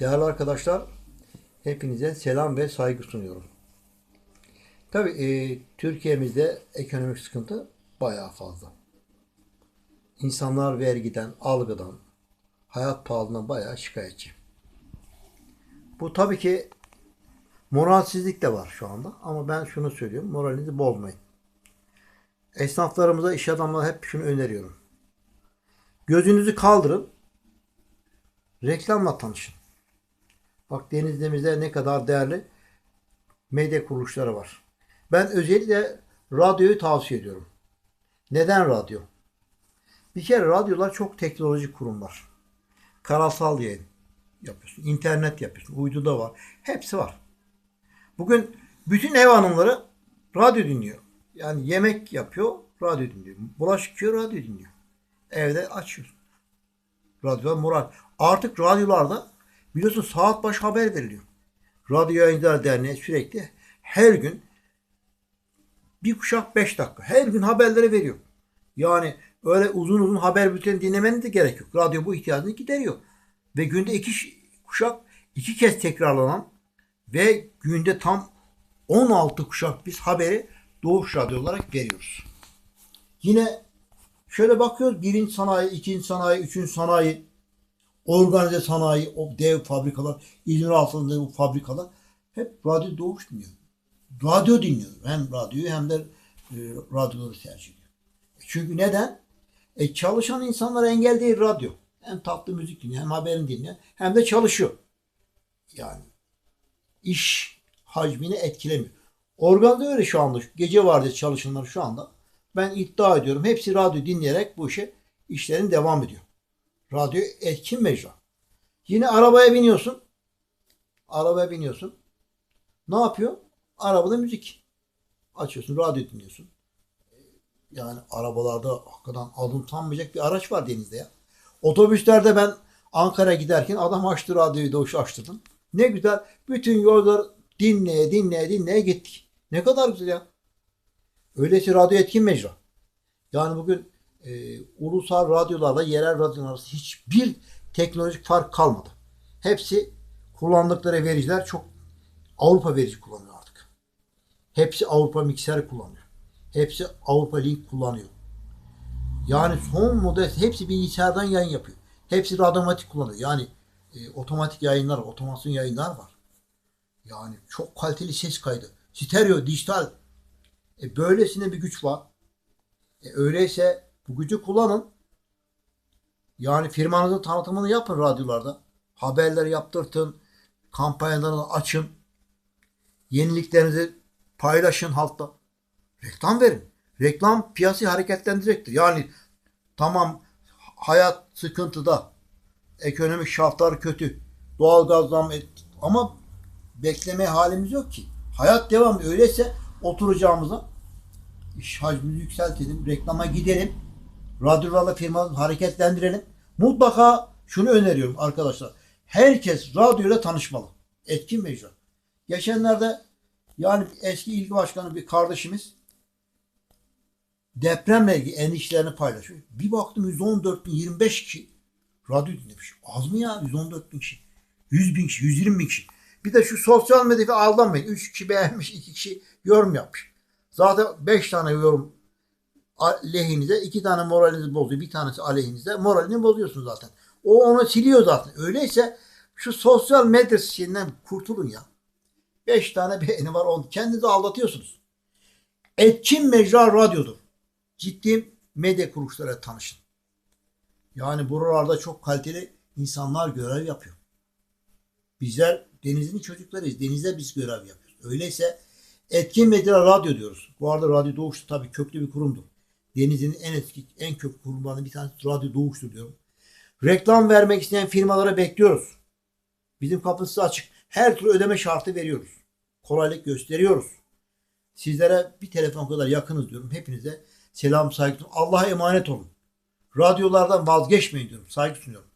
Değerli arkadaşlar, hepinize selam ve saygı sunuyorum. Tabii e, Türkiye'mizde ekonomik sıkıntı bayağı fazla. İnsanlar vergiden, algıdan, hayat pahalılığından bayağı şikayetçi. Bu tabii ki moralsizlik de var şu anda ama ben şunu söylüyorum, moralinizi bozmayın. Esnaflarımıza, iş adamlarına hep şunu öneriyorum. Gözünüzü kaldırın, reklamla tanışın. Bak denizimizde ne kadar değerli medya kuruluşları var. Ben özellikle radyoyu tavsiye ediyorum. Neden radyo? Bir kere radyolar çok teknolojik kurumlar. Karasal yayın yapıyorsun, internet yapıyorsun, uydu da var. Hepsi var. Bugün bütün ev hanımları radyo dinliyor. Yani yemek yapıyor, radyo dinliyor. Bulaşık yıkıyor, radyo dinliyor. Evde açıyorsun. Radyolar moral. Artık radyolarda biliyorsun saat başı haber veriliyor. Radyo Yayıncılar Derneği sürekli her gün bir kuşak beş dakika. Her gün haberleri veriyor. Yani öyle uzun uzun haber bülteni dinlemenin de gerek yok. Radyo bu ihtiyacını gideriyor. Ve günde iki kuşak iki kez tekrarlanan ve günde tam 16 kuşak biz haberi Doğuş Radyo olarak veriyoruz. Yine şöyle bakıyoruz birinci sanayi, ikinci sanayi, üçüncü sanayi, organize sanayi, o dev fabrikalar, İzmir altında bu fabrikalar hep radyo doğuş. Radyo dinliyor. Hem radyoyu hem de e, radyoları tercih ediyor. Çünkü neden? E, çalışan insanlara engel değil radyo. Hem tatlı müzik dinliyor, hem haberini dinliyor, hem de çalışıyor. Yani iş hacmini etkilemiyor. Organda öyle şu anda. Gece vardı çalışanlar şu anda. Ben iddia ediyorum. Hepsi radyo dinleyerek bu işe işlerin devam ediyor. Radyo etkin mecra. Yine arabaya biniyorsun. Arabaya biniyorsun. Ne yapıyor? Arabada müzik. Açıyorsun, radyo dinliyorsun. Yani arabalarda hakikaten alıntanmayacak bir araç var denizde ya. Otobüslerde ben Ankara'ya giderken adam açtı radyoyu doğuş açtırdım. Ne güzel. Bütün yollar dinleye dinleye dinleye gittik. Ne kadar güzel ya. Öyleyse radyo etkin mecra. Yani bugün e, ulusal radyolarla yerel radyolar arasında hiçbir teknolojik fark kalmadı. Hepsi kullandıkları vericiler çok Avrupa verici kullanıyor artık. Hepsi Avrupa mikser kullanıyor. Hepsi Avrupa Link kullanıyor. Yani son model hepsi bilgisayardan yayın yapıyor. Hepsi radyomatik kullanıyor. Yani e, otomatik yayınlar, otomasyon yayınlar var. Yani çok kaliteli ses kaydı. Stereo, dijital. E, böylesine bir güç var. E, öyleyse bu gücü kullanın. Yani firmanızın tanıtımını yapın radyolarda. Haberleri yaptırtın. Kampanyalarını açın. Yeniliklerinizi paylaşın halkla. Reklam verin. Reklam piyasayı hareketlendirecektir. Yani tamam hayat sıkıntıda. Ekonomik şartlar kötü. Doğalgaz zam et- ama bekleme halimiz yok ki. Hayat devam. Öyleyse oturacağımıza iş hacmini yükseltelim. Reklama gidelim. Radyolarla firmaları hareketlendirelim. Mutlaka şunu öneriyorum arkadaşlar. Herkes radyoyla tanışmalı. Etkin mecra. Geçenlerde yani eski ilgi başkanı bir kardeşimiz depremle ilgili endişelerini paylaşıyor. Bir baktım 114 bin 25 kişi radyo dinlemiş. Az mı ya 114 bin kişi? 100 bin kişi, 120 bin kişi. Bir de şu sosyal medyada aldanmayın. 3 kişi beğenmiş, 2 kişi yorum yapmış. Zaten 5 tane yorum lehinize, 2 tane moralinizi bozuyor. Bir tanesi aleyhinize. Moralini bozuyorsun zaten. O onu siliyor zaten. Öyleyse şu sosyal medya şeyinden kurtulun ya. 5 tane beğeni var. Onu kendinizi aldatıyorsunuz. Etkin mecra radyodur. Ciddi medya kuruluşlara tanışın. Yani buralarda çok kaliteli insanlar görev yapıyor. Bizler denizin çocuklarıyız. Denizde biz görev yapıyoruz. Öyleyse etkin medya radyo diyoruz. Bu arada Radyo Doğuş tabii köklü bir kurumdur. Denizin en eski, en köklü kurumlarından bir tanesi Radyo Doğuş'tur diyorum. Reklam vermek isteyen firmalara bekliyoruz. Bizim kapısı açık. Her türlü ödeme şartı veriyoruz. Kolaylık gösteriyoruz. Sizlere bir telefon kadar yakınız diyorum. Hepinize selam saygı. Allah'a emanet olun. Radyolardan vazgeçmeyin diyorum. Saygı sunuyorum.